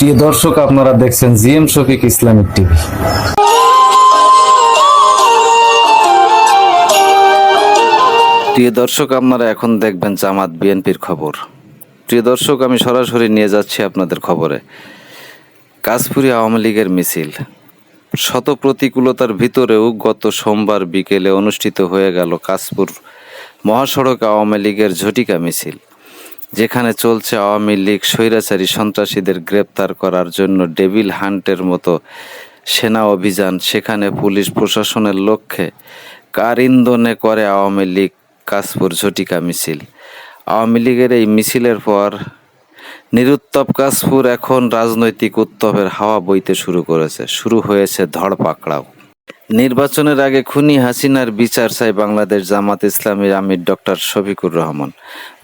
প্রিয় দর্শক, আপনারা দেখছেন জিএম শফিক ইসলামিক টিভি। প্রিয় দর্শক, আপনারা এখন দেখবেন জামাত বিএনপির খবর। প্রিয় দর্শক, আমি সরাসরি নিয়ে যাচ্ছি আপনাদের খবরে। কাশপুরি আওয়ামী লীগের মিছিল। শত প্রতিকূলতার ভিতরেও গত সোমবার বিকেলে অনুষ্ঠিত হয়ে গেল কাশপুর মহাসড়ক আওয়ামী লীগের ঝটিকা মিছিল। যেখানে চলছে আওয়ামী লীগ স্বৈরাচারী সন্ত্রাসীদের গ্রেপ্তার করার জন্য ডেভিল হান্টের মতো সেনা অভিযান। সেখানে পুলিশ প্রশাসনের লক্ষ্যে কার ইন্ধনে করে আওয়ামী লীগ কাশপুর ঝটিকা মিছিল। আওয়ামী লীগের এই মিছিলের পর নিরুত্তপ কাশপুর এখন রাজনৈতিক উত্তপের হাওয়া বইতে শুরু করেছে। শুরু হয়েছে ধরপাকড়াও নির্বাচনের আগে খুনি হাসিনার বিচার চাই বাংলাদেশ জামাত ইসলামীর আমির ডক্টর শফিকুর রহমান।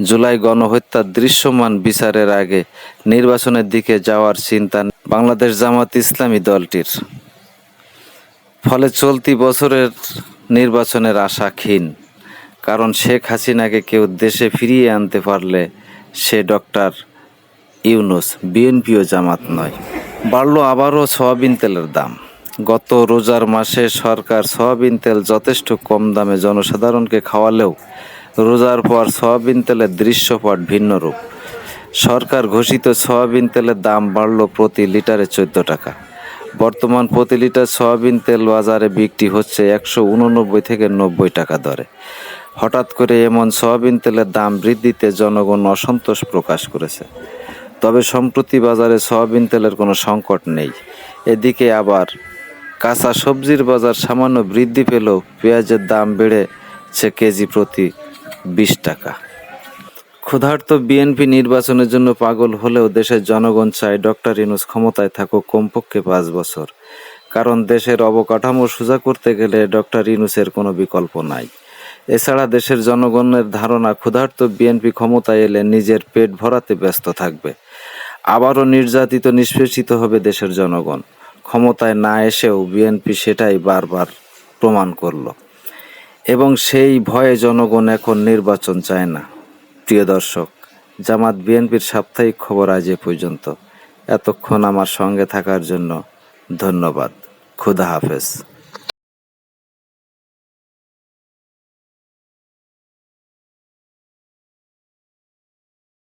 জুলাই গণহত্যার দৃশ্যমান বিচারের আগে নির্বাচনের দিকে যাওয়ার চিন্তা বাংলাদেশ জামাত ইসলামী দলটির। ফলে চলতি বছরের নির্বাচনের আশা ক্ষীণ। কারণ শেখ হাসিনাকে কেউ দেশে ফিরিয়ে আনতে পারলে সে ডক্টর ইউনুস, বিএনপিও জামাত নয়। বাড়লো আবারও সয়াবিন তেলের দাম। গত রোজার মাসে সরকার সয়াবিন তেল যথেষ্ট কম দামে জনসাধারণকে খাওয়ালেও রোজার পর সয়াবিন তেলের দৃশ্যপট ভিন্ন রূপ। সরকার ঘোষিত সয়াবিন তেলের দাম বাড়ল প্রতি লিটারে চোদ্দ টাকা। বর্তমান প্রতি লিটার সয়াবিন তেল বাজারে বিক্রি হচ্ছে একশো উননব্বই থেকে নব্বই টাকা দরে। হঠাৎ করে এমন সয়াবিন তেলের দাম বৃদ্ধিতে জনগণ অসন্তোষ প্রকাশ করেছে। তবে সম্প্রতি বাজারে সয়াবিন তেলের কোনো সংকট নেই। এদিকে আবার কাঁচা সবজির বাজার সামান্য বৃদ্ধি পেলেও পেঁয়াজের দাম বেড়েছে কেজি প্রতি বিশ টাকা। ক্ষুধার্ত বিএনপি নির্বাচনের জন্য পাগল হলেও দেশের জনগণ চায় ডক্টর ইনুস ক্ষমতায় থাকুক কমপক্ষে পাঁচ বছর। কারণ দেশের অবকাঠামো সোজা করতে গেলে ডক্টর ইনুসের কোনো বিকল্প নাই। এছাড়া দেশের জনগণের ধারণা, ক্ষুধার্ত বিএনপি ক্ষমতায় এলে নিজের পেট ভরাতে ব্যস্ত থাকবে। আবারও নির্যাতিত, নিষ্পেষিত হবে দেশের জনগণ। ক্ষমতায় না এসেও বিএনপি সেটাই বারবার প্রমাণ করল। এবং সেই ভয়ে জনগণ এখন নির্বাচন চায় না। প্রিয় দর্শক, জামাত বিএনপির সাপ্তাহিক খবর আজ এ পর্যন্ত। এতক্ষণ আমার সঙ্গে থাকার জন্য ধন্যবাদ। খুদা হাফেজ।